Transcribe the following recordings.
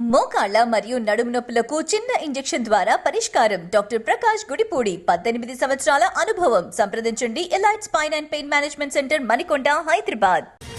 మోకాళ్ళ మరియు నడుము నొప్పులకు చిన్న ఇంజెక్షన్ ద్వారా పరిష్కారం. డాక్టర్ ప్రకాష్ గుడిపూడి పద్దెనిమిది సంవత్సరాల అనుభవం. సంప్రదించండి. Elite spine and pain management centre Manikonda Hyderabad.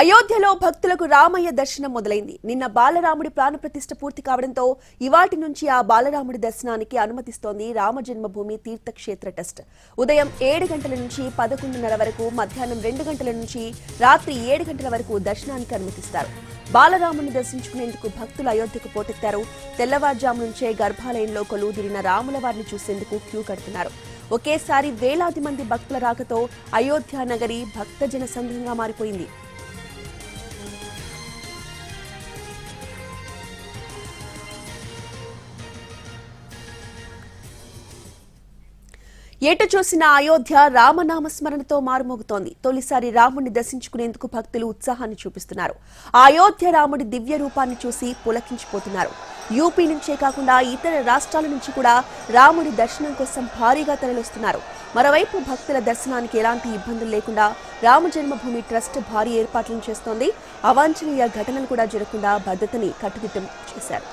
అయోధ్యలో భక్తులకు రామయ్య దర్శనం మొదలైంది. నిన్న బాలరాముడి ప్రాణప్రతిష్ఠ పూర్తి కావడంతో ఇవాటి నుంచి ఆ బాలరాముడి దర్శనానికి అనుమతిస్తోంది రామ జన్మభూమి తీర్థక్షేత్ర ట్రస్ట్. ఉదయం ఏడు గంటల నుంచి పదకొండున్నర వరకు మధ్యాహ్నం రెండు గంటల నుంచి రాత్రి ఏడు గంటల వరకు దర్శనానికి అనుమతిస్తారు. బాలరాముని దర్శించుకునేందుకు భక్తులు అయోధ్యకు పోటెత్తారు. తెల్లవారుజాము నుంచే గర్భాలయంలో కొలువుదిరిన రాముల వారిని చూసేందుకు క్యూ కడుతున్నారు. ఒకేసారి వేలాది మంది భక్తుల రాకతో అయోధ్య నగరి భక్తజన సంఘంగా మారిపోయింది. ఎటు చూసిన అయోధ్య రామనామ స్మరణతో మారుమోగుతోంది. తొలిసారి రాముడిని దర్శించుకునేందుకు భక్తులు ఉత్సాహాన్ని చూపిస్తున్నారు. అయోధ్య రాముడి దివ్య రూపాన్ని చూసి పులకించిపోతున్నారు. యూపీ నుంచే కాకుండా ఇతర రాష్ట్రాల నుంచి కూడా రాముడి దర్శనం కోసం భారీగా తరలిస్తున్నారు. మరోవైపు భక్తుల దర్శనానికి ఎలాంటి ఇబ్బందులు లేకుండా రామ జన్మభూమి ట్రస్ట్ భారీ ఏర్పాట్లను చేస్తోంది. అవాంఛనీయ ఘటనలు కూడా జరగకుండా భద్రతని కట్టుదిట్టం చేశారు.